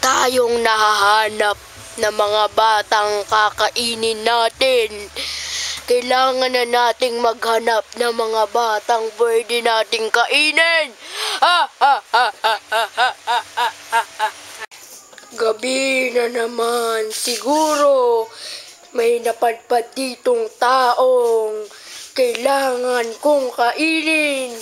tayong nahahanap na mga batang kakainin natin. Kailangan na nating maghanap ng mga batang pwede nating kainin. Gabi na naman. Siguro may napadpad ditong taong kailangan kong kainin.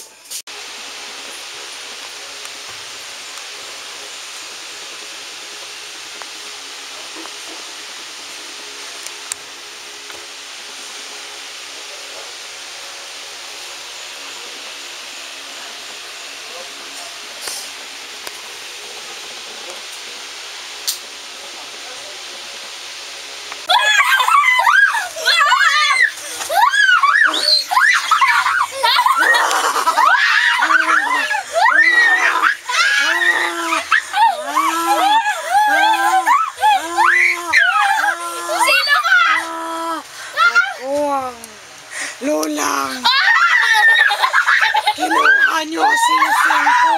Luwang. Lulang. Kinuha niyo sing-sing ko.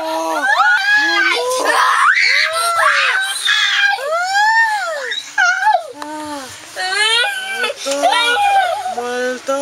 Mumu. Ah. Malto.